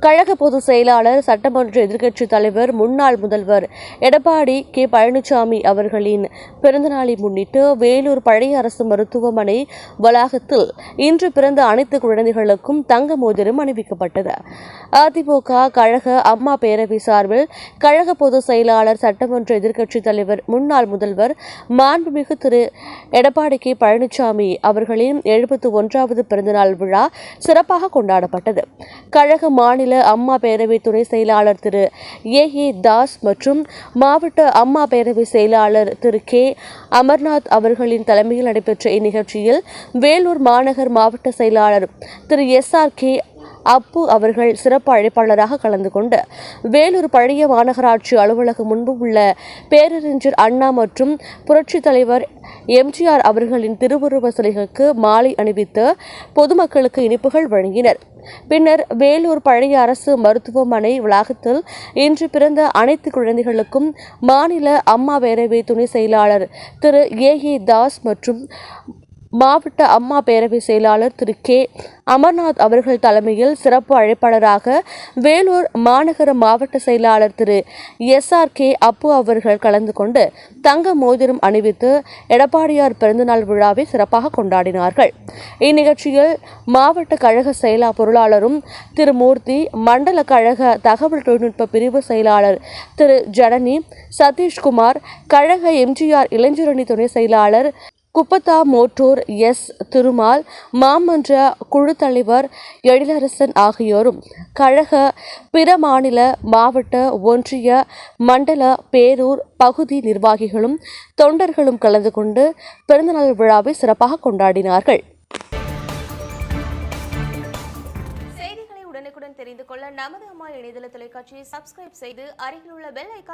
கழக பொதுச் செயலாளர் சட்டமன்ற எதிர்க்கட்சித் தலைவர் முன்னாள் முதல்வர் எடப்பாடி கே. பழனிசாமி அவர்களின் பிறந்தநாளை முன்னிட்டு வேலூர் பழைய அரசு மருத்துவமனை வளாகத்தில் இன்று பிறந்த அனைத்து குழந்தைகளுக்கும் தங்க மோதிரம் அணிவிக்கப்பட்டது. அதிமுக கழக அம்மா பேரவை சார்பில் கழக பொதுச் செயலாளர் சட்டமன்ற எதிர்க்கட்சித் தலைவர் முன்னாள் முதல்வர் மாண்புமிகு திரு. எடப்பாடி கே. பழனிசாமி அவர்களின் எழுபத்து ஒன்றாவது பிறந்தநாள் விழா சிறப்பாக கொண்டாடப்பட்டது. கழக மாநில அம்மா பேரவை துணை செயலாளர் திரு ஏ ஏ தாஸ் மற்றும் மாவட்ட அம்மா பேரவை செயலாளர் திரு கே அமர்நாத் அவர்களின் தலைமையில் நடைபெற்ற இந்நிகழ்ச்சியில் வேலூர் மாநகர் மாவட்ட செயலாளர் Thiru S R K Appu அவர்கள் சிறப்பு அழைப்பாளராக கலந்து கொண்டு வேலூர் பழைய மாநகராட்சி அலுவலகம் முன்பு உள்ள பேரறிஞர் அண்ணா மற்றும் புரட்சித் தலைவர் எம்ஜிஆர் அவர்களின் திருவுருவ சிலைகளுக்கு மாலை அணிவித்து பொதுமக்களுக்கு இனிப்புகள் வழங்கினர். பின்னர் வேலூர் பழைய அரசு மருத்துவமனை வளாகத்தில் இன்று பிறந்த அனைத்து குழந்தைகளுக்கும் மாநில அம்மா பேரவை துணை செயலாளர் திரு ஏ ஏ தாஸ் மற்றும் மாவட்ட அம்மா பேரவை செயலாளர் திரு கே. அமர்நாத் அவர்கள் தலைமையில் சிறப்பு அழைப்பாளராக வேலூர் மாநகர மாவட்ட செயலாளர் Thiru S. R. K. Appu அவர்கள் கலந்து கொண்டு தங்க மோதிரம் அணிவித்து எடப்பாடியார் பிறந்தநாள் விழாவை சிறப்பாக கொண்டாடினார்கள். இந்நிகழ்ச்சியில் மாவட்ட கழக செயலா பொருளாளரும் திரு மூர்த்தி மண்டல கழக தகவல் தொழில்நுட்ப பிரிவு செயலாளர் திரு ஜனனி சதீஷ்குமார் கழக எம்ஜிஆர் இளைஞரணி துணை செயலாளர் குப்பத்தா மோட்டூர் எஸ் திருமால் மாமன்ற குழு தலைவர் எழிலரசன் ஆகியோரும் கழக பிற மாநில மாவட்ட ஒன்றிய மண்டல பேரூர் பகுதி நிர்வாகிகளும் தொண்டர்களும் கலந்து கொண்டு பிறந்தநாள் விழாவை சிறப்பாக கொண்டாடினார்கள். செய்திகளை உடனுக்குடன் தெரிந்து கொள்ள நமது அம்மா இணையதள தொலைக்காட்சியை சப்ஸ்கிரைப் செய்து அருகில் உள்ள பெல் ஐக்கான்